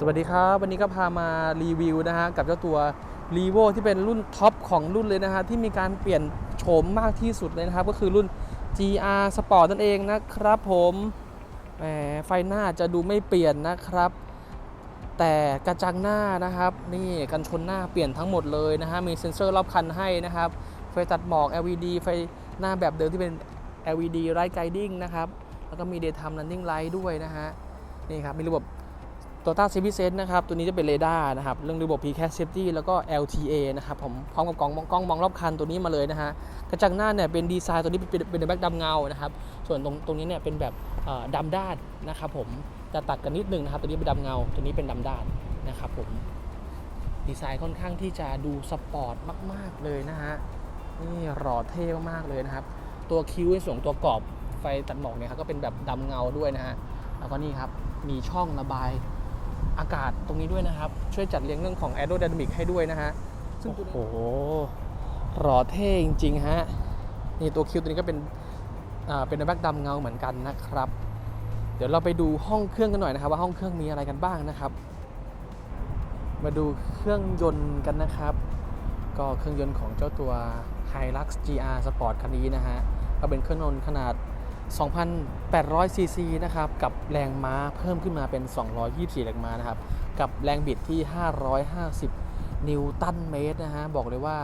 สวัสดีครับวันนี้ก็พามารีวิวนะฮะกับเจ้าตัว r e v o ที่เป็นรุ่นท็อปของรุ่นเลยนะฮะที่มีการเปลี่ยนโฉมมากที่สุดเลยนะครับ ก็คือรุ่น GR Sport นั่นเองนะครับผมแหมไฟหน้าจะดูไม่เปลี่ยนนะครับ แต่กระจังหน้านะครับ นี่กันชนหน้าเปลี่ยนทั้งหมดเลยนะฮะมีเซ็นเซอร์รอบคันให้นะครับไฟตัดหมอก LED ไฟหน้าแบบเดิมที่เป็น LED Light Guiding นะครับแล้วก็มี Daytime Running Light ด้วยนะฮะนี่ครับมีระบบ Toyota c i v i Sense นะครับ ตัวนี้จะเป็นเรดาร์นะครับ เรื่องระบบ P-Cat Safety แล้วก็ LTA นะครับผมพร้อมกับกล้องมองกล้องมองรอบคันตัวนี้มาเลยนะฮะ กระจังหน้าเนี่ยเป็นดีไซน์ตัวนี้เป็นเป็นแบ็กดำเงานะครับ ส่วนตรงตรงนี้เนี่ยเป็นแบบดำด้านนะครับผมจะตัดกันนิดนึงนะครับ ตัวนี้เป็นดำเงา ตัวนี้เป็นดำด้านนะครับผม ดีไซน์ค่อนข้างที่จะดูสปอร์ตมาก ๆ เลยนะฮะ นี่หล่อเท่มากๆเลยนะครับ ตัวคิ้วในส่วนตัวกรอบไฟตัดหมอกเนี่ยครับก็เป็นแบบดำเงาด้วยนะฮะ แล้วก็นี่ครับ มีช่องระบาย อากาศตรงนี้ด้วยนะครับ ช่วยจัดเรียงเรื่องของ aerodynamic ให้ด้วยนะฮะซึ่งโอ้โหหล่อเท่จริงๆฮะนี่ตัวคิวตัวนี้ก็เป็นอ่าเป็นแบ็กดำเงาเหมือนกันนะครับ เดี๋ยวเราไปดูห้องเครื่องกันหน่อยนะครับ ว่าห้องเครื่องมีอะไรกันบ้างนะครับ มาดูเครื่องยนต์กันนะครับ ก็เครื่องยนต์ของเจ้าตัว Hilux GR Sport คันนี้นะฮะก็เป็นเครื่องยนต์ขนาด 2,800 ซีซีนะครับ กับแรงม้าเพิ่มขึ้นมาเป็น 224 แรงม้านะครับ กับแรงบิดที่ 550 นิวตันเมตรนะฮะ บอกเลยว่า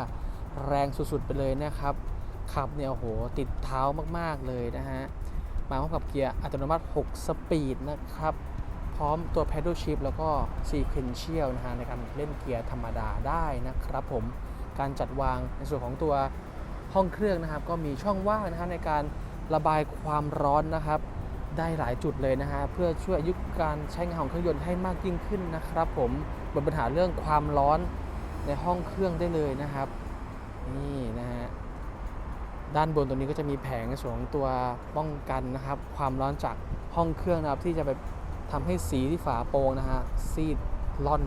แรงสุดๆ ไปเลยนะครับ ขับเนี่ย โอ้โห ติดเท้ามากๆ เลยนะฮะ มาพร้อมกับเกียร์อัตโนมัติ 6 สปีดนะครับ พร้อมตัว pedal shift แล้วก็ sequential นะฮะ ในการเล่นเกียร์ธรรมดาได้นะครับผม การจัดวางในส่วนของตัวห้องเครื่องนะครับ ก็มีช่องว่างนะฮะในการ ระบายความร้อนนะครับ ได้หลายจุดเลยนะฮะเพื่อช่วยอายุการใช้งานของเครื่องยนต์ให้มากยิ่งขึ้นนะครับผมบนปัญหาเรื่องความร้อนในห้องเครื่องได้เลยนะครับนี่นะฮะด้านบนตรงนี้ก็จะมีแผงในส่วนของตัวป้องกันนะครับ ความร้อนจากห้องเครื่องนะครับ ที่จะไปทำให้สีที่ฝาโปรงนะฮะซีดล่อน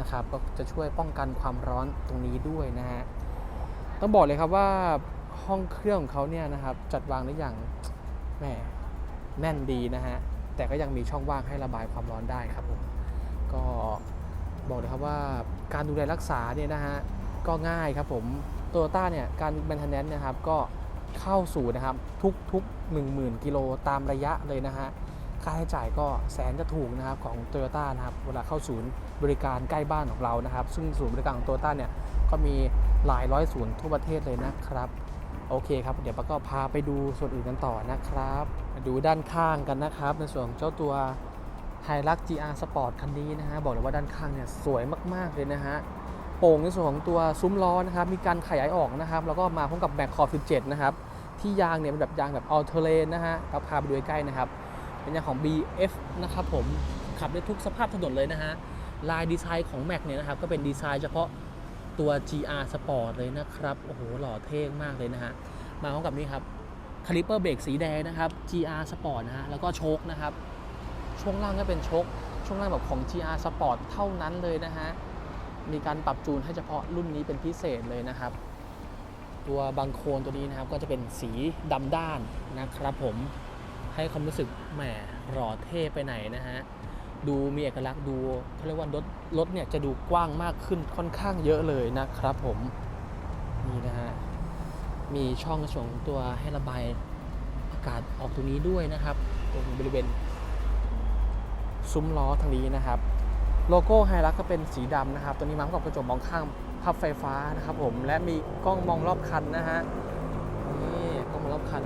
นะครับ ก็จะช่วยป้องกันความร้อนตรงนี้ด้วยนะฮะต้องบอกเลยครับว่า ห้องเครื่องของเขาเนี่ยนะครับจัดวางได้อย่างแหมแน่นดีนะฮะแต่ก็ยังมีช่องว่างให้ระบายความร้อนได้ครับผมก็บอกเลยครับว่าการดูแลรักษาเนี่ยนะฮะก็ง่ายครับผมโตโยต้าเนี่ยการแมนเทนแนนนะครับก็เข้าสู่นะครับทุกทุก1 0,000 กิโลตามระยะเลยนะฮะค่าใช้จ่ายก็แสนจะถูกนะครับของโตโยต้านะครับเวลาเข้าศูนย์บริการใกล้บ้านของเรานะครับ ซึ่งศูนย์บริการของโตโยต้าเนี่ยก็มีหลายร้อยศูนย์ทั่วประเทศเลยนะครับ โอเคครับ เดี๋ยวปาก็พาไปดูส่วนอื่นกันต่อนะครับ ดูด้านข้างกันนะครับ ในส่วนของเจ้าตัว h i l u x GR Sport คันนี้นะฮะ บอกเลยว่าด้านข้างเนี่ยสวยมาก ๆ เลยนะฮะ โป่งในส่วนของตัวซุ้มล้อนะครับ มีการขยายออกนะครับ แล้วก็มาพร้อมกับแบ็คขอบ 17 นะครับ ที่ยางเนี่ยเป็นแบบยางแบบอ l เทเลนนะฮะเราพาไปดูใกล้นะครับ เป็นยางของ BF นะครับผม ขับได้ทุกสภาพถนนเลยนะฮะ ลายดีไซน์ของ Mac เนี่ยนะครับ ก็เป็นดีไซน์เฉพาะ ตัว GR Sport เลยนะครับ โอ้โห หล่อเท่มากเลยนะฮะ มาพร้อมกับนี่ครับคาลิเปอร์เบรกสีแดงนะครับ GR Sport นะฮะ แล้วก็โชคนะครับ ช่วงล่างก็เป็นโชคช่วงล่างแบบของ GR Sport เท่านั้นเลยนะฮะ มีการปรับจูนให้เฉพาะรุ่นนี้เป็นพิเศษเลยนะครับ ตัวบางโคลนตัวนี้นะครับ ก็จะเป็นสีดำด้านนะครับผม ให้ความรู้สึกแหมหล่อเท่ไปไหนนะฮะ ดูมีเอกลักษณ์ดูเขาเรียกว่ารถรถเนี่ยจะดูกว้างมากขึ้นค่อนข้างเยอะเลยนะครับผมนี่นะฮะมีช่องส่งตัวให้ระบายอากาศออกตรงนี้ด้วยนะครับตรงบริเวณซุ้มล้อทางนี้นะครับ โลโก้ไฮรักก็เป็นสีดำนะครับตัวนี้มาพร้อมกับกระจกมองข้างพับไฟฟ้านะครับผมและมีกล้องมองรอบคันนะฮะนี่กล้องมองรอบคัน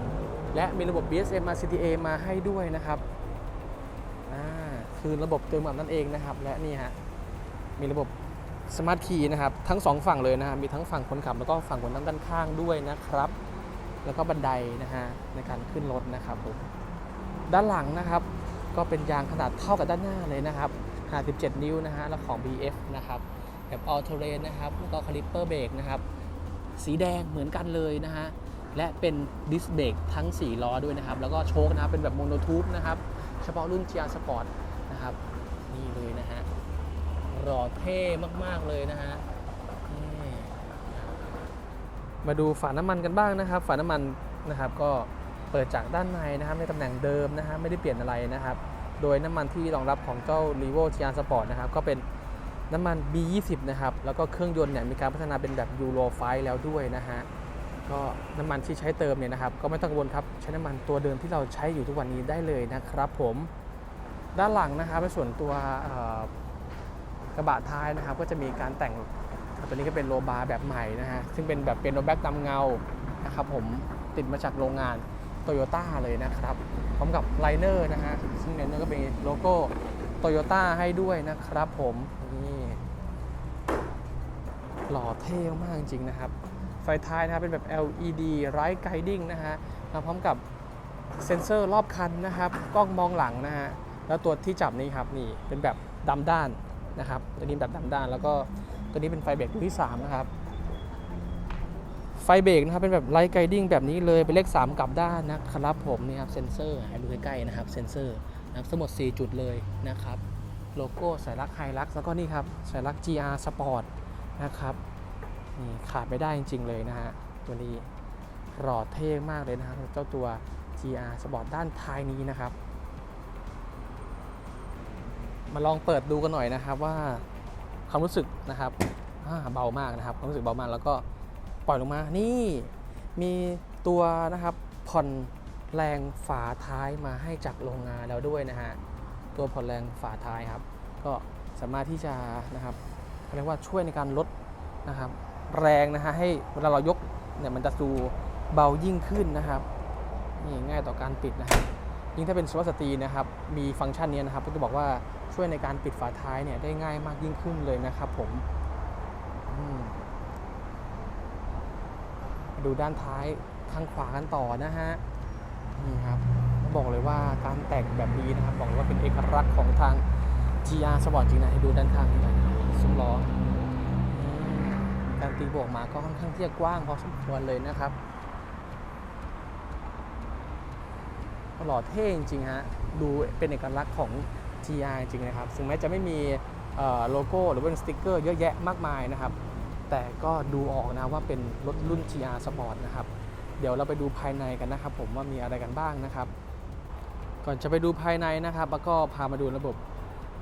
และมีระบบ BSM มา CTA มาให้ด้วยนะครับ คือระบบเติมอับนั่นเองนะครับ และนี่ฮะมีระบบสมาร์ทคีย์นะครับ ทั้งสองฝั่งเลยนะฮะมีทั้งฝั่งคนขับแล้วก็ฝั่งคนนั่งด้านข้างด้วยนะครับ แล้วก็บันไดนะฮะในการขึ้นรถนะครับผมด้านหลังนะครับ ก็เป็นยางขนาดเท่ากับด้านหน้าเลยนะครับขนาด17นิ้วนะฮะแล้วของ BF นะครับแบบ All Terrain นะครับแล้วก็คาลิปเปอร์เบรกนะครับสีแดงเหมือนกันเลยนะฮะและเป็นดิสเบรกทั้ง 4 ล้อด้วยนะครับ แล้วก็โชคนะครับเป็นแบบโมโนทูบนะครับ เฉพาะรุ่น GR Sport นะครับ นี่เลยนะฮะหล่อเท่มากๆเลยนะฮะมาดูฝาน้ำมันกันบ้างนะครับ ฝาน้ำมันนะครับก็เปิดจากด้านในนะครับ ในตำแหน่งเดิมนะฮะไม่ได้เปลี่ยนอะไรนะครับ โดยน้ำมันที่รองรับของเจ้า r e v o GR Sport นะครับก็เป็นน้ำมัน B20 นะครับ แล้วก็เครื่องยนต์เนี่ยมีการพัฒนาเป็นแบบ Euro 5แล้วด้วยนะฮะ ก็น้ำมันที่ใช้เติมเนี่ยนะครับ ก็ไม่ต้องกังวลครับ ใช้น้ำมันตัวเดิมที่เราใช้อยู่ทุกวันนี้ได้เลยนะครับผม ด้านหลังนะครับในส่วนตัวกระบะท้ายนะครับ ก็จะมีการแต่งตัวนี้ก็เป็นโลบาร์แบบใหม่นะฮะซึ่งเป็นแบบเป็นโนแบ็กดำเงานะครับผมติดมาจากโรงงานโตโยต้าเลยนะครับ พร้อมกับไลเนอร์นะฮะซึ่งไลเนอร์ก็เป็นโลโก้โตโยต้าให้ด้วยนะครับผมนี่หล่อเท่มากจริงนะครับ ไฟท้ายนะครับเป็นแบบ LED Light Guiding นะฮะมาพร้อมกับเซ็นเซอร์รอบคันนะครับ กล้องมองหลังนะฮะ แล้วตัวที่จับนี่ครับนี่เป็นแบบดำด้านนะครับตัวนี้แบบดำด้าน แล้วก็ตัวนี้เป็นไฟเบรกตัวที่3นะครับไฟเบรกนะครับเป็นแบบไลท์ไกดิ้งแบบนี้เลยเป็นเลข 3 กลับด้านนะครับผมนี่ครับเซนเซอร์ให้ดูใกล้ๆนะครับเซนเซอร์นะครับทั้งหมด 4 จุดเลยนะครับโลโก้สัญลักไฮลักแล้วก็นี่ครับสัญลัก GR Sport นะครับนี่ขาดไม่ได้จริง ๆ เลยนะฮะตัวนี้หล่อเท่มากเลยนะครับเจ้าตัว GR Sport ด้านท้ายนี้นะครับ มาลองเปิดดูกันหน่อยนะครับว่าความรู้สึกนะครับเบามากนะครับความรู้สึกเบามากแล้วก็ปล่อยลงมานี่มีตัวนะครับผ่อนแรงฝาท้ายมาให้จากโรงงานแล้วด้วยนะฮะตัวผ่อนแรงฝาท้ายครับ ก็สามารถที่จะนะครับเขาเรียกว่าช่วยในการลดนะครับแรงนะฮะให้เวลาเรายกเนี่ยมันจะดูเบายิ่งขึ้นนะครับนี่ง่ายต่อการปิดนะครับ ยิ่งถ้าเป็นสุภาพสตรีนะครับมีฟังก์ชันนี้นะครับก็จะบอกว่าช่วยในการปิดฝาท้ายเนี่ยได้ง่ายมากยิ่งขึ้นเลยนะครับผมมาดูด้านท้ายข้างขวากันต่อนะฮะนี่ครับบอกเลยว่าการแต่งแบบนี้นะครับ บอกเลยว่าเป็นเอกลักษณ์ของทาง GR Sport จริงนะให้ดูด้านข้างนี่นะซุ้มล้อการตีโบกมาก็ค่อนข้างที่จะกว้างพอสมควรเลยนะครับ หล่อเท่จริงๆฮะดูเป็นเอกลักษณ์ของ GR จริงนะครับ ถึงแม้จะไม่มีโลโก้หรือว่าเป็นสติกเกอร์เยอะแยะมากมายนะครับ แต่ก็ดูออกนะว่าเป็นรถรุ่น GR Sport นะครับ เดี๋ยวเราไปดูภายในกันนะครับ ผมว่ามีอะไรกันบ้างนะครับ ก่อนจะไปดูภายในนะครับ แล้วก็พามาดูระบบ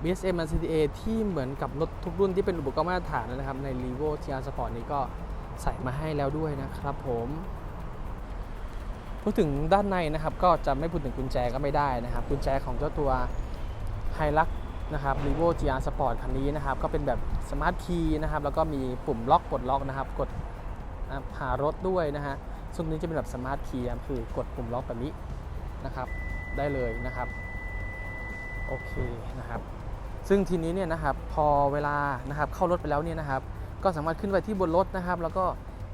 BSM RCTA ที่เหมือนกับรถทุกรุ่นที่เป็นอุปกรณ์มาตรฐานนะครับ ใน r e v o GR Sport นี้ก็ใส่มาให้แล้วด้วยนะครับผม พูดถึงด้านในนะครับก็จะไม่พูดถึงกุญแจก็ไม่ได้นะครับ กุญแจของเจ้าตัว h i l u x นะครับ r e v o GR Sport คันนี้นะครับ ก็เป็นแบบสมาร์ทคีย์นะครับ แล้วก็มีปุ่มล็อกกดล็อกนะครับ กดอ่าหารถด้วยนะฮะซึ่งนี้จะเป็นแบบสมาร์ทคีย์คือกดปุ่มล็อกแบบนี้นะครับ ได้เลยนะครับ โอเคนะครับ ซึ่งทีนี้เนี่ยนะครับ พอเวลานะครับเข้ารถไปแล้วเนี่ยนะครับ ก็สามารถขึ้นไปที่บนรถนะครับ แล้วก็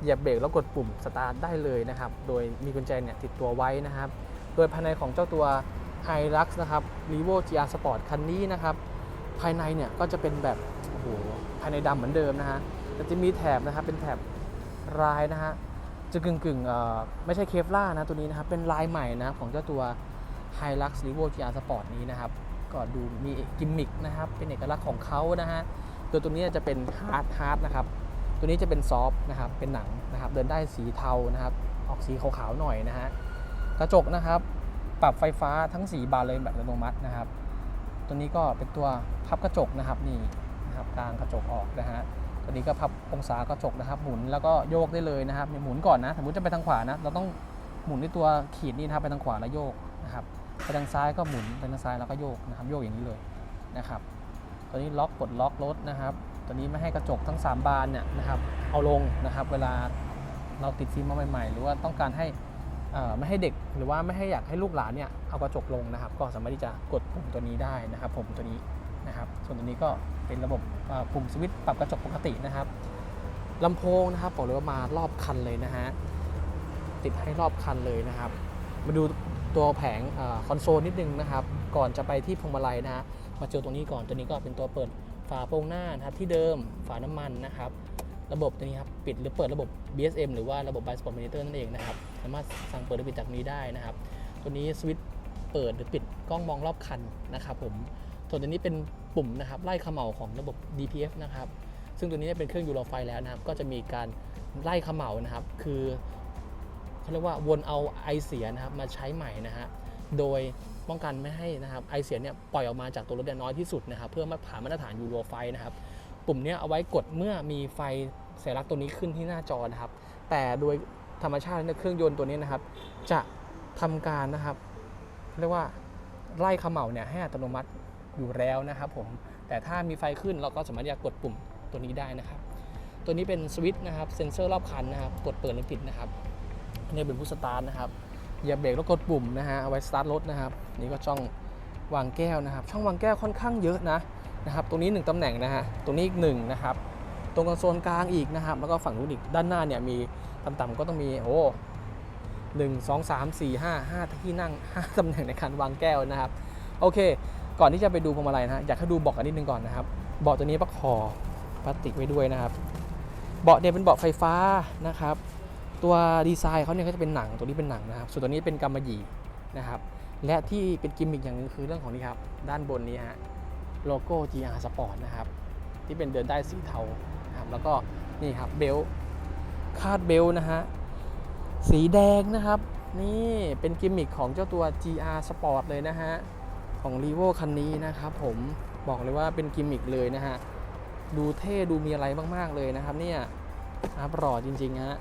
เหยียบเบรกแล้วกดปุ่มสตาร์ทได้เลยนะครับ โดยมีกุญแจเนี่ยติดตัวไว้นะครับ โดยภายในของเจ้าตัว i l u x นะครับ r e v o GR Sport คันนี้นะครับ ภายในเนี่ยก็จะเป็นแบบโอ้โหภายในดำเหมือนเดิมนะฮะแต่จะมีแถบนะครับเป็นแถบลายนะฮะจะกึ่งกึ่งเอ่อไม่ใช่เคฟล่านะตัวนี้นะครับ เป็นลายใหม่นะของเจ้าตัว h i l u x r e v o GR Sport นี้นะครับ ก็ดูมีกิมมิคนะครับ เป็นเอกลักษณ์ของเขานะฮะตัวตัวนี้จะเป็นฮาร์ดฮาร์ดนะครับ ตัวนี้จะเป็นซอฟต์นะครับ เป็นหนังนะครับ เดินได้สีเทานะครับ ออกสีขาวๆหน่อยนะฮะ กระจกนะครับ ปรับไฟฟ้าทั้ง 4 บานเลยแบบอัตโนมัตินะครับ ตัวนี้ก็เป็นตัวพับกระจกนะครับนี่นะครับกลางกระจกออกนะฮะ ตัวนี้ก็พับองศากระจกนะครับ หมุนแล้วก็โยกได้เลยนะครับหมุนก่อนนะ สมมติจะไปทางขวานะ เราต้องหมุนด้วยตัวขีดนี่นะครับ ไปทางขวาแล้วโยกนะครับ ไปทางซ้ายก็หมุน ไปทางซ้ายแล้วก็โยกนะครับ โยกอย่างนี้เลยนะครับ ตัวนี้ล็อกกดล็อกรถนะครับ ตัวนี้ไม่ให้กระจกทั้ง 3 บานเนี่ยนะครับเอาลงนะครับ เวลาเราติดฟิล์มมาใหม่ๆ หรือว่าต้องการให้ไม่ให้เด็กหรือว่าไม่ให้อยากให้ลูกหลานเนี่ยเอากระจกลงนะครับ ก็สามารถที่จะกดปุ่มตัวนี้ได้นะครับ ผมตัวนี้นะครับ ส่วนตัวนี้ก็เป็นระบบปุ่มสวิตช์ปรับกระจกปกตินะครับลำโพงนะครับบอกเลยว่ามารอบคันเลยนะฮะติดให้รอบคันเลยนะครับ มาดูตัวแผงคอนโซลนิดนึงนะครับ ก่อนจะไปที่พวงมาลัยนะฮะมาเจอตรงนี้ก่อนตัวนี้ก็เป็นตัวเปิด ฝาโปรงหน้านะครับที่เดิมฝาน้ำมันนะครับ ระบบตัวนี้ครับปิดหรือเปิดระบบ BSM หรือว่าระบบ By Sport Monitor นั่นเองนะครับ สามารถสั่งเปิดหรือปิดจากนี้ได้นะครับ ตัวนี้สวิตช์เปิดหรือปิดกล้องมองรอบคันนะครับผมส่วนตัวนี้เป็นปุ่มนะครับไล่เขม่าของระบบ DPF นะครับ ซึ่งตัวนี้เป็นเครื่องยูโรไฟแล้วนะครับ ก็จะมีการไล่เขม่านะครับ คือเขาเรียกว่าวนเอาไอเสียนะครับมาใช้ใหม่นะฮะโดย ป้องกันไม่ให้นะครับไอเสียเนี่ยปล่อยออกมาจากตัวรถเนี่ยน้อยที่สุดนะครับเพื่อมาผ่านมาตรฐานยูโรไฟนะครับปุ่มเนี้ยเอาไว้กดเมื่อมีไฟสัญลักษณ์ตัวนี้ขึ้นที่หน้าจอนะครับ แต่โดยธรรมชาติในยเครื่องยนต์ตัวนี้นะครับ จะทำการนะครับเรียกว่าไล่เขม่าเนี่ยให้อัตโนมัติอยู่แล้วนะครับผมแต่ถ้ามีไฟขึ้นเราก็สามารถจะกดปุ่มตัวนี้ได้นะครับ ตัวนี้เป็นสวิตช์นะครับเซ็นเซอร์รอบคันนะครับกดเปิดหรือปิดนะครับอันนี้เป็นผู้สตาร์ทนะครับ เหยียบเบรกแล้วกดปุ่มนะฮะเอาไว้สตาร์ทรถนะครับนี่ก็ช่องวางแก้วนะครับ ช่องวางแก้วค่อนข้างเยอะนะนะครับตรงนี้ 1ตำแหน่งนะฮะตรงนี้อีกหนึ่งนะครับตรงคอนโซลกลางอีกนะครับ แล้วก็ฝั่งนู้นอีกด้านหน้าเนี่ยมีต่ำๆก็ต้องมีโอ้หนึ่งสองสามสี่ห้าห้าที่นั่งห้าตำแหน่งในการวางแก้วนะครับ โอเค ก่อนที่จะไปดูพวงมาลัยนะฮะอยากให้ดูเบาะกันนิดนึงก่อนนะครับเบาะตัวนี้ประคอพลาสติกไว้ด้วยนะครับ เบาะเนี่ยเป็นเบาะไฟฟ้านะครับ ตัวดีไซน์เขาเนี่ยก็จะเป็นหนังตัวนี้เป็นหนังนะครับ ส่วนตัวนี้เป็นกำมะหยี่นะครับ และที่เป็นกิมมิคอย่างหนึงคือเรื่องของนี่ครับ ด้านบนนี้ฮะโลโก้ GR Sport นะครับ ที่เป็นเดินได้สีเทาครับแล้วก็นี่ครับเบลคาดเบลนะฮะสีแดงนะครับ นี่เป็นกิมมิคของเจ้าตัว GR Sport เลยนะฮะของ r ีโวคันนี้นะครับผมบอกเลยว่าเป็นกิมมิคเลยนะฮะดูเท่ดูมีอะไรมาก ๆ เลยนะครับเนี่ยนะครับหล่อจริง ๆ ฮะ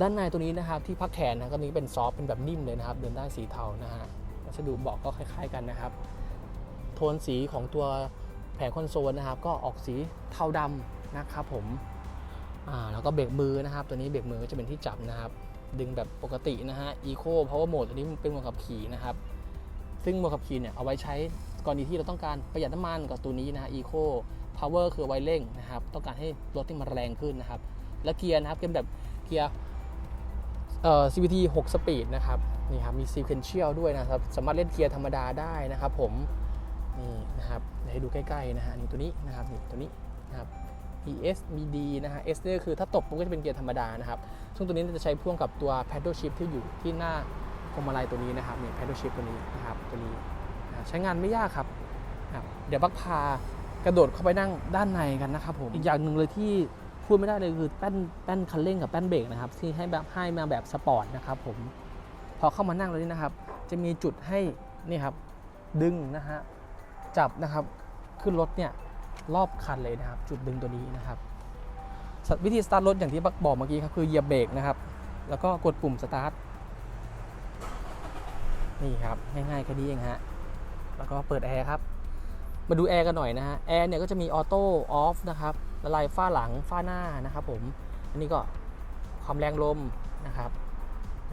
ด้านในตัวนี้นะครับที่พักแขนนะก็นี้เป็นซอฟเป็นแบบนิ่มเลยนะครับ เดินได้สีเทานะฮะวัสดุเบาะก็คล้าย ๆกันนะครับ โทนสีของตัวแผงคอนโซลนะครับ ก็ออกสีเทาดำนะครับผมอ่าแล้วก็เบรกมือนะครับ ตัวนี้เบรกมือก็จะเป็นที่จับนะครับ ดึงแบบปกตินะฮะ Eco Power Mode ตัวนี้เป็นโหมดขับขี่นะครับ ซึ่งโหมดขับขี่เนี่ยเอาไว้ใช้กรณีที่เราต้องการประหยัดน้ำมันกับตัวนี้นะฮะ Eco Power คือเอไวเร่งนะครับ ต้องการให้รถที่มันแรงขึ้นนะครับ และเกียร์นะครับเป็นแบบเกียร์ เอ่อ CVT 6 สปีดนะครับนี่ครับมี sequential ด้วยนะครับสามารถเล่นเกียร์ธรรมดาได้นะครับผมนี่นะครับเดี๋ยวให้ดูใกล้ๆนะฮะนี่ตัวนี้นะครับนี่ตัวนี้นะครับ ES BD นะฮะ S เนี่ยคือถ้าตบมันก็จะเป็นเกียร์ธรรมดานะครับ ซึ่งตัวนี้จะใช้พ่วงกับตัว paddle shift ที่อยู่ที่หน้าพวงมาลัยตัวนี้นะครับนี่ paddle shift ตัวนี้นะครับตัวนี้ใช้งานไม่ยากครับ เดี๋ยวบักพากระโดดเข้าไปนั่งด้านในกันนะครับผมอีกอย่างหนึ่งเลยที่ พูดไม่ได้เลยคือแป้นแป้นคันเร่งกับแป้นเบรกนะครับ ที่ให้แบบให้มาแบบสปอร์ตนะครับผมพอเข้ามานั่งแล้วนี่นะครับ จะมีจุดให้นี่ครับดึงนะฮะจับนะครับขึ้นรถเนี่ยรอบคันเลยนะครับ จุดดึงตัวนี้นะครับสวิธีสตาร์ทรถอย่างที่บักบอกเมื่อกี้ครับคือเหยียบเบรกนะครับ แล้วก็กดปุ่มสตาร์ทนี่ครับง่ายๆแค่นี้เองฮะแล้วก็เปิดแอร์ครับ มาดูแอร์กันหน่อยนะฮะแอร์เนี่ยก็จะมีออโต้ออฟนะครับละลายฝ้าหลังฝ้าหน้านะครับผมอันนี้ก็ความแรงลมนะครับ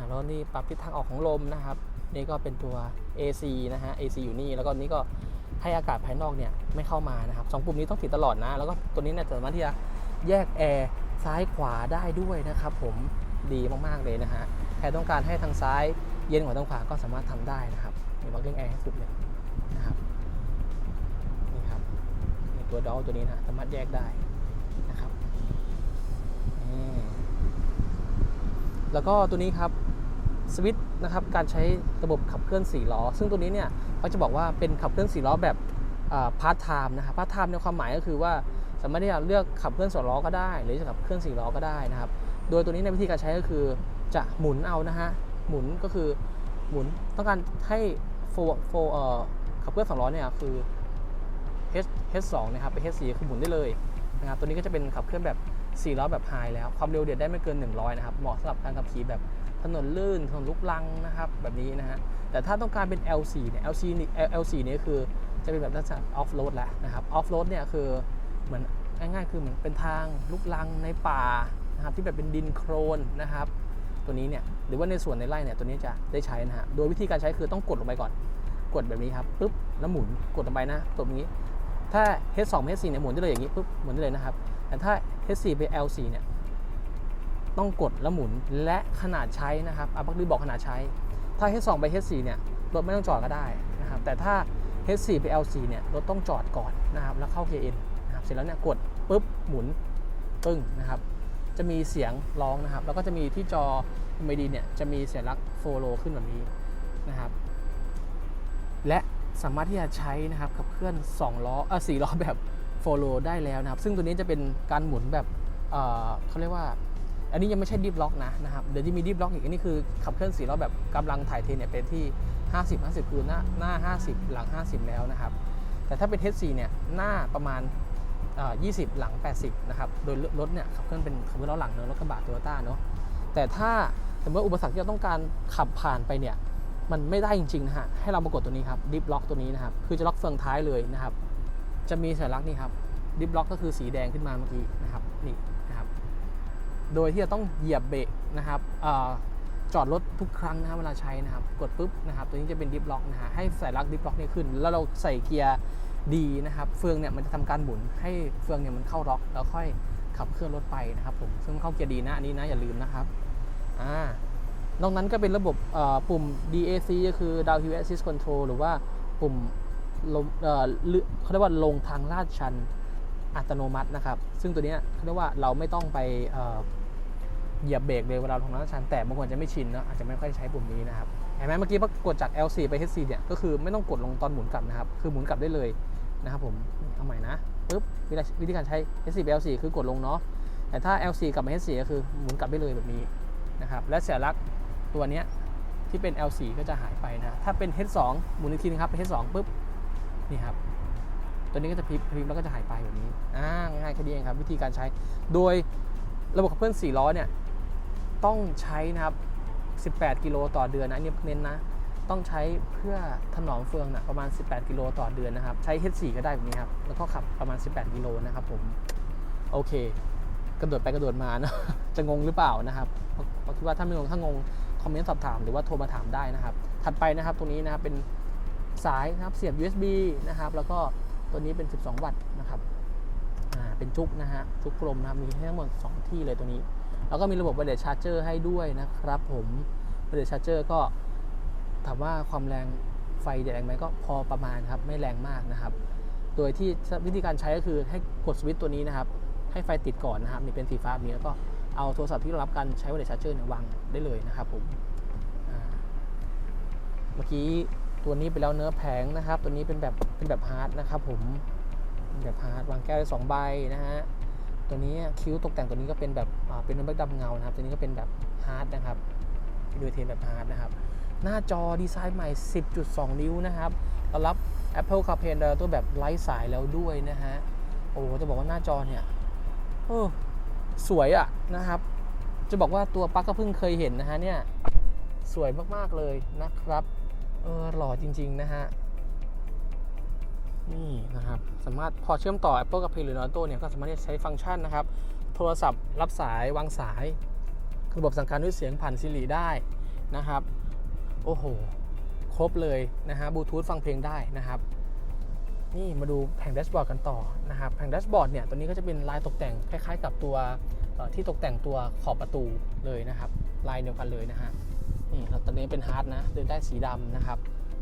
แล้วนี่ปรับทิศทางออกของลมนะครับ นี่ก็เป็นตัว AC นะฮะ AC อยู่นี่แล้วก็นี้ก็ให้อากาศภายนอกเนี่ยไม่เข้ามานะครับสองปุ่มนี้ต้องติดตลอดนะ แล้วก็ตัวนี้เนี่ยสามารถที่จะแยกแอร์ซ้ายขวาได้ด้วยนะครับผมดีมากๆเลยนะฮะใครต้องการให้ทางซ้ายเย็นกว่าทางขวาก็สามารถทำได้นะครับนี่บักเร่งแอร์ให้สุดเลยนะครับนี่ครับ ตัวดอลตัวนี้นะสามารถแยกได้นะครับแล้วก็ตัวนี้ครับสวิตช์นะครับการใช้ระบบขับเคลื่อน4ล้อ ซึ่งตัวนี้เนี่ยเขาจะบอกว่าเป็นขับเคลื่อน4ล้อแบบพาร์ทไทม์นะครับพาร์ทไทม์ในความหมายก็คือว่าสามารถที่จะเลือกขับเคลื่อน2ล้อก็ได้ หรือจะขับเคลื่อน4ล้อก็ได้นะครับ โดยตัวนี้ในวิธีการใช้ก็คือจะหมุนเอานะฮะหมุนก็คือหมุนต้องการให้โฟโฟเอ่อขับเคลื่อนสองล้อเนี่ยคือ H H2 นะครับไป H4 คือหมุนได้เลยนะครับตัวนี้ก็จะเป็นขับเคลื่อนแบบ4ล้อแบบไฮแล้วความเร็วเดียดได้ไม่เกิน 100 นะครับ เหมาะสำหรับการขับขี่แบบถนนลื่นถนนลุกลังนะครับแบบนี้นะฮะแต่ถ้าต้องการเป็น L4 เนี่ย L4 นี่ L4 นี่คือจะเป็นแบบลักษณะ off road แหละนะครับ off road เนี่ยคือเหมือนง่ายๆคือเหมือนเป็นทางลุกลังในป่านะครับที่แบบเป็นดินโครนนะครับ ตัวนี้เนี่ยหรือว่าในส่วนในไร่เนี่ยตัวนี้จะได้ใช้นะฮะโดยวิธีการใช้คือต้องกดลงไปก่อน กดแบบนี้ครับปุ๊บแล้วหมุนกดลงไปนะกดอย่างนี้ ถ้า H2 H4 เนี่ยหมุนได้เลยอย่างนี้ปุ๊บหมุนได้เลยนะครับ แต่ถ้า H4 ไป L4 เนี่ยต้องกดแล้วหมุนและขนาดใช้นะครับอาบักดือบอกขนาดใช้ ถ้า H2 ไป H4 เนี่ยรถไม่ต้องจอดก็ได้นะครับแต่ถ้า H4 ไป L4 เนี่ยรถต้องจอดก่อนนะครับแล้วเข้าเกียร์ N นะครับเสร็จแล้วเนี่ยกดปุ๊บหมุนปึ้งนะครับจะมีเสียงร้องนะครับ แล้วก็จะมีที่จอ MID เนี่ยจะมีเสัญลักโฟโลขึ้นแบบนี้นะครับ และ สามารถที่จะใช้นะครับขับเคลื่อน2ล้อเออ4ล้อแบบโฟโลได้แล้วนะครับ ซึ่งตัวนี้จะเป็นการหมุนแบบเอ่อเขาเรียกว่า อันนี้ยังไม่ใช่ดิฟล็อกนะนะครับ เดี๋ยวจะมีดิฟล็อกอีก อันนี้คือขับเคลื่อนสี่ล้อแบบกำลังถ่ายเทเนี่ยเป็นที่ 50 50 คือหน้าหน้า 50 หลัง 50 แล้วนะครับ แต่ถ้าเป็น H4 เนี่ยหน้าประมาณเอ่อ20 หลัง 80 นะครับ โดยรถเนี่ยขับเคลื่อนเป็นขับเคลื่อนล้อหลังเนอะรถกระบะโตโยต้าเนอะแต่ถ้าสมมติว่าอุปสรรคที่เราต้องการขับผ่านไปเนี่ย มันไม่ได้จริงๆนะฮะให้เรามากดตัวนี้ครับดิฟล็อกตัวนี้นะครับคือจะล็อกเฟืองท้ายเลยนะครับ จะมีสัญลักษณ์นี่ครับดิฟล็อกก็คือสีแดงขึ้นมาเมื่อกี้นะครับนี่นะครับ โดยที่จะต้องเหยียบเบรกนะครับจอดรถทุกครั้งนะครับเวลาใช้นะครับ กดปุ๊บนะครับ ตัวนี้จะเป็นดิฟล็อกนะฮะให้สัญลักษณ์ดิฟล็อกนี่ขึ้น แล้วเราใส่เกียร์ดีนะครับ เฟืองเนี่ยมันจะทำการหมุนให้เฟืองเนี่ยมันเข้าล็อก แล้วค่อยขับเคลื่อนรถไปนะครับผมซึ่งเข้าเกียร์ดีนะอันนี้นะอย่าลืมนะครับอ่า นอกนั้นก็เป็นระบบปุ่ม DAC ก็คือ Downhill Assist Control หรือว่าปุ่มลงเขาเรียกว่าลงทางลาดชันอัตโนมัตินะครับ ซึ่งตัวนี้เขาเรียกว่าเราไม่ต้องไปเหยียบเบรกเลยเวลาลงทางลาดชัน แต่บางคนจะไม่ชินเนอะอาจจะไม่ค่อยใช้ปุ่มนี้นะครับเห็นไหมเมื่อกี้พอกดจาก L4 ไป H4 เนี่ยก็คือไม่ต้องกดลงตอนหมุนกลับนะครับ คือหมุนกลับได้เลยนะครับผมเอาใหม่นะปึ๊บวิธีวิธีการใช้ H4 ไป L4 คือกดลงเนาะแต่ถ้า L4 กลับมา H4 ก็คือหมุนกลับได้เลยแบบนี้นะครับและสัญลักษณ์ ตัวเนี้ยที่เป็น L4 ก็จะหายไปนะ ถ้าเป็น H2 หมุนอีกทีนึงครับเป็น H2 ปุ๊บ นี่ครับ ตัวนี้ก็จะพลิกพลิกแล้วก็จะหายไปแบบนี้ อ่า ง่ายๆแค่นี้เองครับ วิธีการใช้ โดยระบบขับเคลื่อน4ล้อเนี่ย ต้องใช้นะครับ 18 กิโลต่อเดือนนะอันนี่เน้นนะ ต้องใช้เพื่อถนอมเฟืองนะประมาณ 18 กิโลต่อเดือนนะครับ ใช้ H4 ก็ได้แบบนี้ครับ แล้วก็ขับประมาณ 18 กิโลนะครับผม โอเค กระโดดไปกระโดดมานะ จะงงหรือเปล่านะครับ เพราะคิดว่าถ้าไม่งงถ้างง คอมเมนต์สอบถามหรือว่าโทรมาถามได้นะครับ ถัดไปนะครับตรงนี้นะครับเป็นสายนะครับเสียบ USB นะครับ แล้วก็ตัวนี้เป็น 12 วัตต์นะครับเป็นจุกนะฮะจุกกลมนะครับมีทั้งหมด 2 ที่เลยตัวนี้ แล้วก็มีระบบไวเลสชาร์จเจอร์ให้ด้วยนะครับผมไวเลสชาร์จเจอร์ก็ถามว่าความแรงไฟแรงไหมก็พอประมาณครับไม่แรงมากนะครับ โดยที่วิธีการใช้ก็คือให้กดสวิตช์ตัวนี้นะครับ ให้ไฟติดก่อนนะครับมีเป็นสีฟ้าแบบนี้แล้วก็ เอาโทรศัพท์ที่รองรับการใช้ไวเลสชาร์เจอร์เนี่ยวางได้เลยนะครับผมเมื่อกี้ตัวนี้ไปแล้วเนื้อแผงนะครับ ตัวนี้เป็นแบบเป็นแบบฮาร์ดนะครับผมเป็นแบบฮาร์ดวางแก้วได้สองใบนะฮะตัวนี้คิ้วตกแต่งตัวนี้ก็เป็นแบบเป็นแบบดำเงานะครับ ตัวนี้ก็เป็นแบบฮาร์ดนะครับดูเทนแบบฮาร์ดนะครับ หน้าจอดีไซน์ใหม่ 10.2 นิ้วนะครับรองรับ Apple CarPlay ตัวแบบไร้สายแล้วด้วยนะฮะโอ้จะบอกว่าหน้าจอเนี่ยเออ สวยอะนะครับ จะบอกว่าตัวปั๊กก็เพิ่งเคยเห็นนะฮะเนี่ยสวยมากๆเลยนะครับเออหล่อจริง ๆ นะฮะนี่นะครับ สามารถพอเชื่อมต่อ Apple กับ Play หรือ Auto เนี่ยก็สามารถที่จะใช้ฟังก์ชันนะครับ โทรศัพท์รับสายวางสาย ระบบสั่งการด้วยเสียงผ่าน Siri ได้นะครับ โอ้โห ครบเลยนะฮะบลูทูธฟังเพลงได้นะครับ นี่มาดูแผงแดชบอร์ดกันต่อนะครับแผงแดชบอร์ดเนี่ยตัวนี้ก็จะเป็นลายตกแต่งคล้ายๆ กับตัวที่ตกแต่งตัวขอบประตูเลยนะครับลายเดียวกันเลยนะฮะนี่ตัวนี้เป็นฮาร์ดนะเดินได้สีดำนะครับ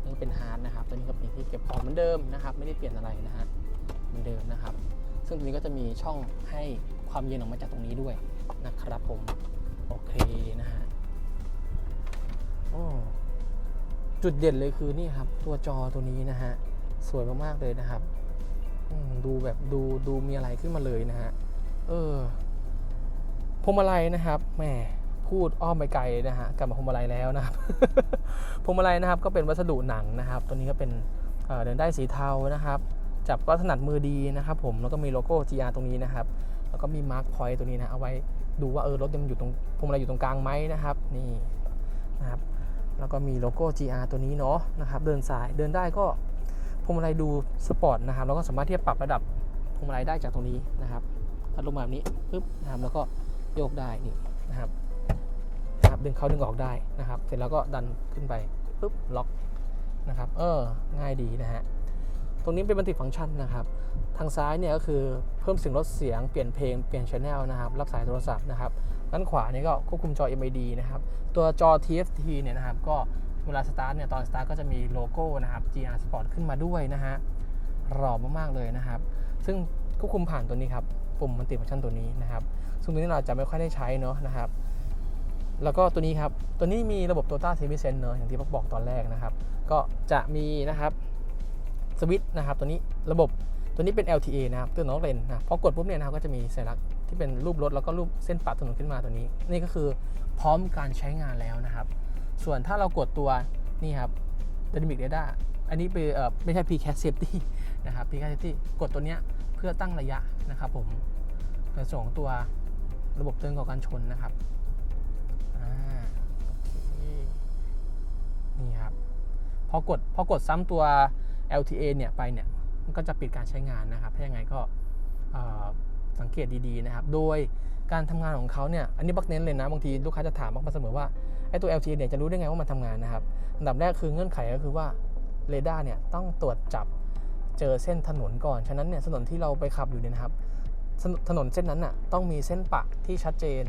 นี่เป็นฮาร์ดนะครับตัวนี้ก็เป็นที่เก็บของเหมือนเดิมนะครับ ไม่ได้เปลี่ยนอะไรนะฮะเหมือนเดิมนะครับ ซึ่งตัวนี้ก็จะมีช่องให้ความเย็นออกมาจากตรงนี้ด้วยนะครับผมโอเคนะฮะโอ้จุดเด่นเลยคือนี่ครับตัวจอตัวนี้นะฮะ สวยมากๆเลยนะครับดูแบบดูดูมีอะไรขึ้นมาเลยนะฮะเออพวงมาลัยนะครับแหมพูดอ้อมไปไกลนะฮะกลับมาพวงมาลัยแล้วนะครับพวงมาลัยนะครับก็เป็นวัสดุหนังนะครับ ตัวนี้ก็เป็นเดินได้สีเทานะครับ จับก็ถนัดมือดีนะครับ ผมแล้วก็มีโลโก้ GR ตรงนี้นะครับ แล้วก็มีมาร์คพอยต์ตัวนี้นะเอาไว้ดูว่าเออรถมันอยู่ตรงพวงมาลัยอยู่ตรงกลางไหมนะครับ นี่นะครับ แล้วก็มีโลโก้ GR ตัวนี้เนาะนะครับ เดินสายเดินได้ก็ วงมาลัยดูสปอร์ตนะครับแล้วก็สามารถที่จะปรับระดับพวงมาลัยได้จากตรงนี้นะครับพัดลงมาแบบนี้ปึ๊บนะครับแล้วก็โยกได้นี่นะครับนะครับดึงเข้าดึงออกได้นะครับ เสร็จแล้วก็ดันขึ้นไปปึ๊บล็อกนะครับเออง่ายดีนะฮะตรงนี้เป็นบันทึกฟังก์ชันนะครับ ทางซ้ายเนี่ยก็คือเพิ่มเสียงลดเสียงเปลี่ยนเพลงเปลี่ยนช anel นะครับรับสายโทรศัพท์นะครับด้านขวานี่ก็ควบคุมจอ MID นะครับ ตัวจอ TFT เนี่ยนะครับก็ เวลาสตาร์ทเนี่ยตอนสตาร์ทก็จะมีโลโก้นะครับ GR Sport ขึ้นมาด้วยนะฮะหล่อมากๆเลยนะครับ ซึ่งควบคุมผ่านตัวนี้ครับปุ่มมันติฟังก์ชันตัวนี้นะครับ ซึ่งตัวนี้เราจะไม่ค่อยได้ใช้เนาะนะครับ แล้วก็ตัวนี้ครับ ตัวนี้มีระบบ Toyota s a v i s e n s เนอะอย่างที่บอกตอนแรกนะครับ ก็จะมีนะครับสวิตช์นะครับ ตัวนี้ระบบตัวนี้เป็น LTA นะครับตัวน้องเลนนะพอกดปุ๊บเนี่ยนะครับก็จะมีสัญลักษณ์ที่เป็นรูปรถแล้วก็รูปเส้นปัดถนนขึ้นมาตัวนี้ นี่ก็คือพร้อมการใช้งานแล้วนะครับ ส่วนถ้าเรากดตัวนี่ครับ Dynamic Data อันนี้เป็นไม่ใช่ PCAT Safety นะครับ PCAT Safety กดตัวเนี้ยเพื่อตั้งระยะนะครับผมในส่วนของตัวระบบเตือนก่อการชนนะครับนี่ครับพอกดพอกดซ้ำตัว LTA เนี่ยไปเนี่ยมันก็จะปิดการใช้งานนะครับ ถ้ายังไงก็ สังเกตดีๆนะครับ โดยการทำงานของเขาเนี่ย อันนี้บักเน้นเลยนะ บางทีลูกค้าจะถามบักมาเสมอว่า ไอ้ตัว LTA เนี่ยจะรู้ได้ไงว่ามันทำงานนะครับ อันดับแรกคือเงื่อนไขก็คือว่าเรดาร์เนี่ยต้องตรวจจับเจอเส้นถนนก่อน ฉะนั้นเนี่ยถนนที่เราไปขับอยู่เนี่ยนะครับถนถนนเส้นนั้นน่ะต้องมีเส้นปะที่ชัดเจน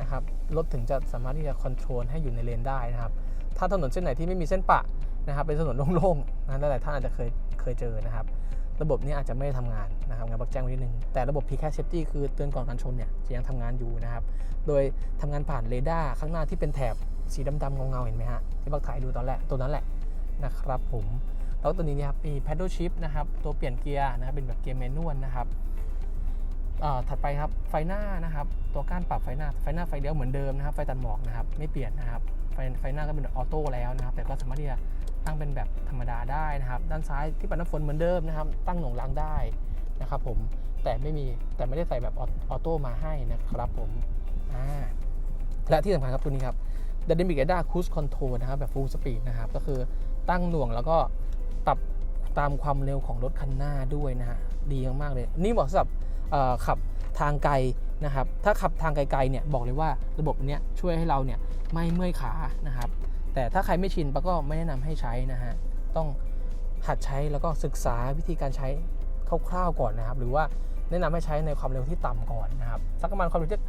นะครับ รถถึงจะสามารถที่จะคอนโทรลให้อยู่ในเลนได้นะครับ ถ้าถนนเส้นไหนที่ไม่มีเส้นปะนะครับ เป็นถนนโล่งๆนะหลายๆท่านอาจจะเคยเคยเจอนะครับ ระบบนี้อาจจะไม่ได้ทำงานนะครับงานบักแจ้งไว้นิดนึง แต่ระบบ p c a s Safety คือเตือนก่อนการชนเนี่ยจะยังทำงานอยู่นะครับ โดยทำงานผ่านเรดาร์ข้างหน้าที่เป็นแถบสีดำๆเงาๆเห็นไหมฮะที่บักถ่ายดูตอนแรกตัวนั้นแหละนะครับผมแล้วตัวนี้นะครับมี paddle shift นะครับตัวเปลี่ยนเกียร์นะครับเป็นแบบเกียร์แมนนวลนะครับเอ่อถัดไปครับไฟหน้านะครับตัวก้านปรับไฟหน้าไฟหน้าไฟเลี้ยวเหมือนเดิมนะครับไฟตัดหมอกนะครับไม่เปลี่ยนนะครับ ไฟไฟหน้าก็เป็นออโต้แล้วนะครับ แต่ก็สามารถที่จะตั้งเป็นแบบธรรมดาได้นะครับ ด้านซ้ายที่ปัดน้ำฝนเหมือนเดิมนะครับ ตั้งหน่วงล้างได้นะครับผม แต่ไม่มีแต่ไม่ได้ใส่แบบออโต้มาให้นะครับผม อ่า และที่สำคัญครับตัวนี้ครับ Dynamic Radar Cruise Control นะครับ แบบ Full Speed นะครับ ก็คือตั้งหน่วงแล้วก็ปรับตามความเร็วของรถคันหน้าด้วยนะฮะ ดีมากๆเลย นี่เหมาะสำหรับขับทางไกล นะครับถ้าขับทางไกลๆเนี่ยบอกเลยว่าระบบเนี้ยช่วยให้เราเนี่ยไม่เมื่อยขานะครับ แต่ถ้าใครไม่ชินปะก็ไม่แนะนำให้ใช้นะฮะต้องหัดใช้แล้วก็ศึกษาวิธีการใช้คร่าวๆก่อนนะครับ หรือว่าแนะนำให้ใช้ในความเร็วที่ต่ำก่อนนะครับสักประมาณความเร็วที่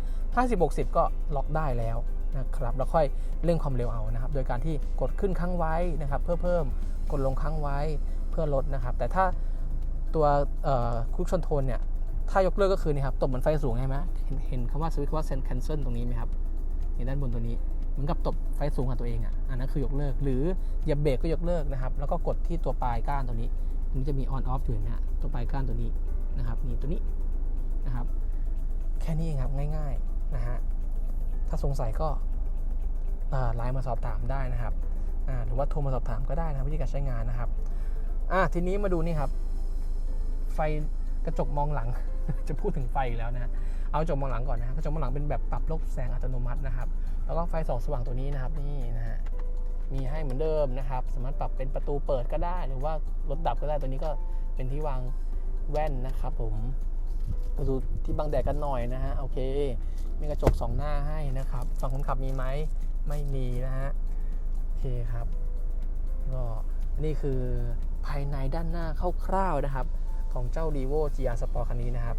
50 60ก็ล็อกได้แล้วนะครับแล้วค่อยเร่งความเร็วเอานะครับ โดยการที่กดขึ้นค้างไว้นะครับ เพื่อเพิ่มกดลงค้างไว้เพื่อลดนะครับ แต่ถ้าตัวคุกชนโทนเนี่ย ถ้ายกเลิกก็คือนี่ครับตบเหมือนไฟสูงใช่ไหมเห็นเห็นคำว่าสวิตช์คำว่าเซน cancel ตรงนี้ไหมครับนี่ด้านบนตัวนี้เหมือนกับตบไฟสูงกับตัวเองอะอันนั้นคือยกเลิก หรือเหยียบเบรกก็ยกเลิกนะครับ แล้วก็กดที่ตัวปลายก้านตัวนี้ตรงนี้จะมี on off อยู่เห็นไหมฮะตัวปลายก้านตัวนี้นะครับนี่ตัวนี้นะครับ แค่นี้เองครับง่ายๆนะฮะถ้าสงสัยก็ไลน์มาสอบถามได้นะครับหรือว่าโทรมาสอบถามก็ได้นะวิธีการใช้งานนะครับอ่าทีนี้มาดูนี่ครับ ไฟกระจกมองหลัง จะพูดถึงไฟอีกแล้วนะเอากระจกมองหลังก่อนนะกระจกมองหลังเป็นแบบปรับลบแสงอัตโนมัตินะครับ แล้วก็ไฟส่องสว่างตัวนี้นะครับนี่นะฮะมีให้เหมือนเดิมนะครับ สามารถปรับเป็นประตูเปิดก็ได้ หรือว่ารถดับก็ได้ตัวนี้ก็เป็นที่วางแว่นนะครับ ผมมาดูที่บังแดดกันหน่อยนะฮะโอเค มีกระจกสองหน้าให้นะครับ ฝั่งคนขับมีไหมไม่มีนะฮะโอเคครับก็นี่คือภายในด้านหน้าคร่าวๆนะครับ ของเจ้า r e v o GR Sport คันนี้นะครับ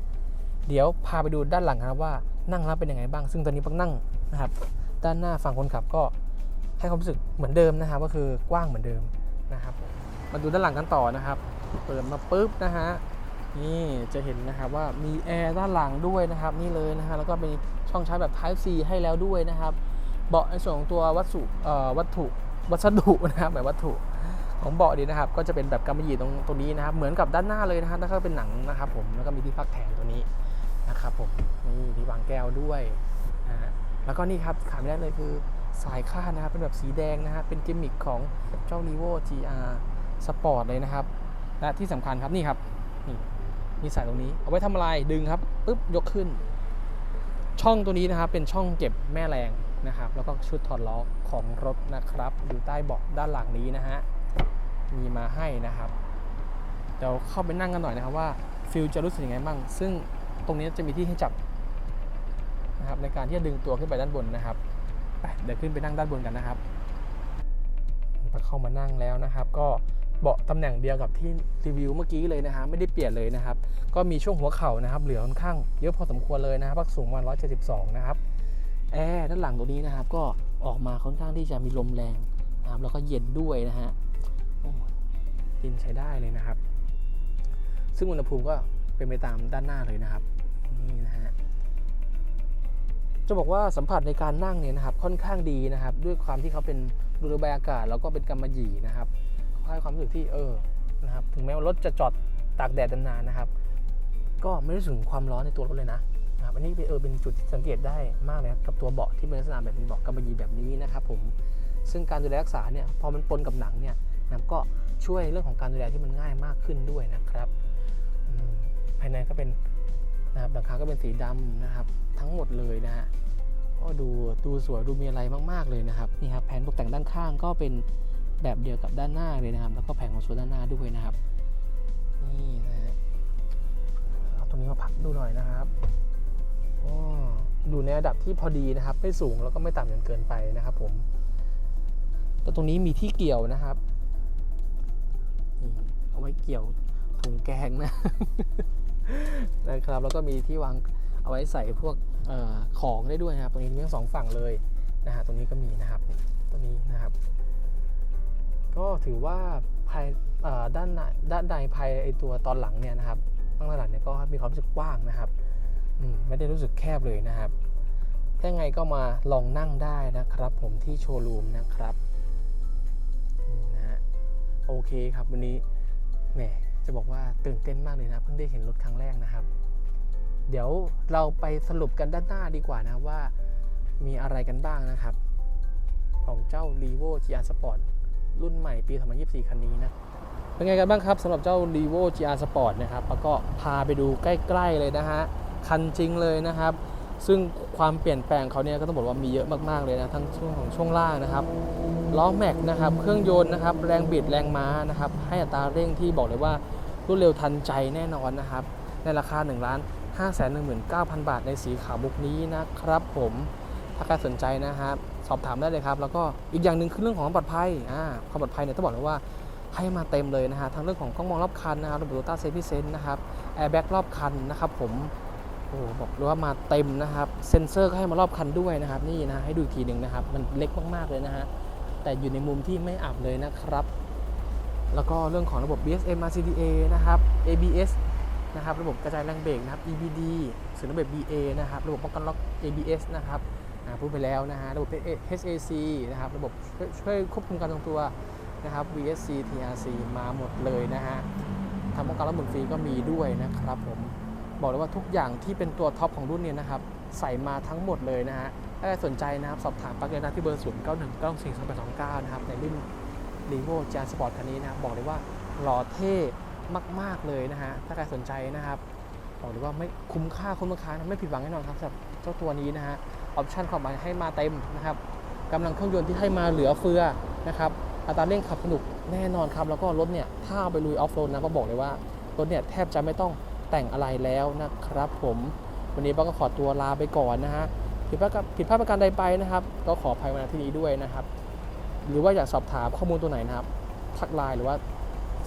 เดี๋ยวพาไปดูด้านหลังครับว่านั่งแล้วเป็นยังไงบ้าง ซึ่งตอนนี้ปักนั่งนะครับ ด้านหน้าฝั่งคนขับก็ให้ความรู้สึกเหมือนเดิมนะครับ ก็คือกว้างเหมือนเดิมนะครับ มาดูด้านหลังกันต่อนะครับ เปิดมาปุ๊บนะฮะนี่จะเห็นนะครับว่ามีแอร์ด้านหลังด้วยนะครับ นี่เลยนะฮะแล้วก็มีช่องชาร์จแบบ Type C ให้แล้วด้วยนะครับ เบาะในส่วนของตัววัสดุวัตถุวัสดุนะครับแบบวัตถุ ของเบาะดีนะครับ ก็จะเป็นแบบกำมะหยี่ตรงตรงนี้นะครับ เหมือนกับด้านหน้าเลยนะครับแล้วก็เป็นหนังนะครับ ผมแล้วก็มีที่พักแถมตัวนี้นะครับ ผมนี่ที่วางแก้วด้วยนะฮะแล้วก็นี่ครับขาดไม่ได้เลยคือสายคาดนะครับเป็นแบบสีแดงนะฮะเป็นกิมมิคของเจ้า r e v o GR Sport เลยนะครับ และที่สำคัญครับนี่ครับนี่มีสายตรงนี้ เอาไว้ทำอะไรดึงครับปุ๊บยกขึ้น ช่องตัวนี้นะครับเป็นช่องเก็บแม่แรงนะครับ แล้วก็ชุดถอดล้อของรถนะครับ อยู่ใต้เบาะด้านหลังนี้นะฮะ มีมาให้นะครับ เดี๋ยวเข้าไปนั่งกันหน่อยนะครับว่าฟิลจะรู้สึกยังไงบ้าง ซึ่งตรงนี้จะมีที่ให้จับนะครับในการที่จะดึงตัวขึ้นไปด้านบนนะครับไปเดี๋ยวขึ้นไปนั่งด้านบนกันนะครับพอเข้ามานั่งแล้วนะครับ ก็เบาะตำแหน่งเดียวกับที่รีวิวเมื่อกี้เลยนะฮะไม่ได้เปลี่ยนเลยนะครับ ก็มีช่วงหัวเข่านะครับ เหลือค่อนข้างเยอะพอสมควรเลยนะครับพักสูงประมาณ172 นะครับแอร์ด้านหลังตัวนี้นะครับ ก็ออกมาค่อนข้างที่จะมีลมแรงนะครับ แล้วก็เย็นด้วยนะฮะ ย็นใช้ได้เลยนะครับ ซึ่งอุณหภูมิก็เป็นไปตามด้านหน้าเลยนะครับนี่นะฮะจะบอกว่าสัมผัสในการนั่งเนี่ยนะครับค่อนข้างดีนะครับ ด้วยความที่เขาเป็นรูระบายอากาศ แล้วก็เป็นกำมะหยี่นะครับเขาให้ความรู้สึกที่เออนะครับถึงแม้ว่ารถจะจอดตากแดดนานๆนะครับ ก็ไม่รู้สึกถึงความร้อนในตัวรถเลยนะนะครับอันนี้เป็นเออเป็นจุดที่สังเกตได้มากเลยกับตัวเบาะที่เป็นลักษณะแบบเป็นเบาะกำมะหยี่แบบนี้นะครับผมซึ่งการดูแลรักษาเนี่ยพอมันปนกับหนังเนี่ยนะก็ ช่วยเรื่องของการดูแลที่มันง่ายมากขึ้นด้วยนะครับภายในก็เป็นนะครับหลังคาก็เป็นสีดำนะครับ ทั้งหมดเลยนะฮะก็ดูดูสวยดูมีอะไรมากๆเลยนะครับนี่ครับแผนตกแต่งด้านข้างก็เป็นแบบเดียวกับด้านหน้าเลยนะครับ แล้วก็แผงของโซนด้านหน้าด้วยนะครับนี่นะฮะเอาตรงนี้มาพักดูหน่อยนะครับอ๋ออยู่ในระดับที่พอดีนะครับ ไม่สูงแล้วก็ไม่ต่ำจนเกินไปนะครับ ผมแล้วตรงนี้มีที่เกี่ยวนะครับ เอาไว้เกี่ยวถุงแกงนะนะครับ แล้วก็มีที่วางเอาไว้ใส่พวกอของได้ด้วยนะครับ ตรงนี้มีทั้งสองฝั่งเลยนะฮะตรงนี้ก็มีนะครับตรงนี้นะครับ ก็ถือว่าภายด้านในด้านในภายไอตัวตอนหลังเนี่ยนะครับข้างหลังเนี่ยก็มีความรู้สึกกว้างนะครับมไม่ได้รู้สึกแคบเลยนะครับถ้าไงก็มาลองนั่งได้นะครับ ผมที่โชว์รูมนะครับนี่นะโอเคครับวันนี้ แหมจะบอกว่าตื่นเต้นมากเลยนะ เพิ่งได้เห็นรถครั้งแรกนะครับ เดี๋ยวเราไปสรุปกันด้านหน้าดีกว่านะว่ามีอะไรกันบ้างนะครับ ของเจ้า r e v o GR Sport รุ่นใหม่ปี 2024 คันนี้นะ เป็นไงกันบ้างครับสำหรับเจ้า r e v o GR Sport นะครับ แล้วก็พาไปดูใกล้ ๆ เลยนะฮะ คันจริงเลยนะครับ ซึ่งความเปลี่ยนแปลงเขาเนี่ยก็ต้องบอกว่ามีเยอะมากๆเลยนะทั้งช่วงของช่วงล่างนะครับล้อแม็กนะครับเครื่องยนต์นะครับแรงบิดแรงม้านะครับให้อัตราเร่งที่บอกเลยว่ารวดเร็วทันใจแน่นอนนะครับในราคา1นึ่งล้านห้าแสนหนึ่งหมื่นเก้าพันบาทในสีขาวบุกนี้นะครับผมถ้าใครสนใจนะครับสอบถามได้เลยครับ แล้วก็อีกอย่างหนึ่งคือเรื่องของความปลอดภัยอ่าความปลอดภัยเนี่ยต้องบอกเลยว่าให้มาเต็มเลยนะฮะทั้งเรื่องของกล้องมองรอบคันนะครับระบบโตต้าเซฟ i เซนนะครับแอร์แบ็กรอบคันนะครับผม โอ้บอกเลยว่ามาเต็มนะครับ เซ็นเซอร์ก็ให้มารอบคันด้วยนะครับ นี่นะให้ดูอีกทีหนึ่งนะครับ มันเล็กมากๆเลยนะฮะแต่อยู่ในมุมที่ไม่อับเลยนะครับ แล้วก็เรื่องของระบบ BSM RCDA นะครับ ABS นะครับ ระบบกระจายแรงเบรกนะครับ EBD ส่วนระบบ BA นะครับ ระบบป้องกันล็อก ABS นะครับพูดไปแล้วนะฮะ ระบบ HAC นะครับ ระบบช่วยช่วยควบคุมการทรงตัวนะครับ VSC TRC มาหมดเลยนะฮะทำป้องกันระบบฟรีก็มีด้วยนะครับผม บอกเลยว่าทุกอย่างที่เป็นตัวท็อปของรุ่นเนี้นะครับใส่มาทั้งหมดเลยนะฮะถ้าใครสนใจนะครับสอบถามปักเลยนะที่เบอร์ 0 9 1 9 4 2 8 2 9 นะครับ ในรุ่น r e v o g r Sport คันนี้นะครับบอกเลยว่าหล่อเท่มาก ๆ เลยนะฮะ ถ้าใครสนใจนะครับบอกเลยว่าไม่คุ้มค่าคุ้มราคานไม่ผิดหวังแน่นอนครับสำหรับเจ้าตัวนี้นะฮะออปชั่นเข้ามาให้มาเต็มนะครับกำลังเครื่องยนต์ที่ให้มาเหลือเฟือนะครับอัตราเร่งขับสนุกแน่นอนครับแล้วก็รถเนี่ยถ้าไปลุยออฟโรดนะก็บอกเลยว่ารถเนี่ยแทบจะไม่ต้อง แต่งอะไรแล้วนะครับผมวันนี้ป้าก็ขอตัวลาไปก่อนนะฮะผิดพลาดกับผิดพลาดประการใดไปนะครับ ก็ขออภัยมาณที่นี้ด้วยนะครับ หรือว่าอยากสอบถามข้อมูลตัวไหนนะครับ ทักไลน์หรือว่า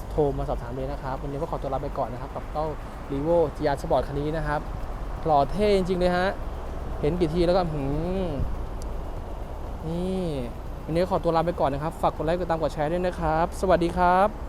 โทรมาสอบถามเลยนะครับ วันนี้ก็ขอตัวลาไปก่อนนะครับ กับเจ้า r e v o GR Sport คันนี้นะครับหล่อเท่จริงๆเลยฮะเห็นกี่ทีแล้วก็หืมนี่ วันนี้ขอตัวลาไปก่อนนะครับ ฝากกดไลค์กดตามกดแชร์ด้วยนะครับ สวัสดีครับ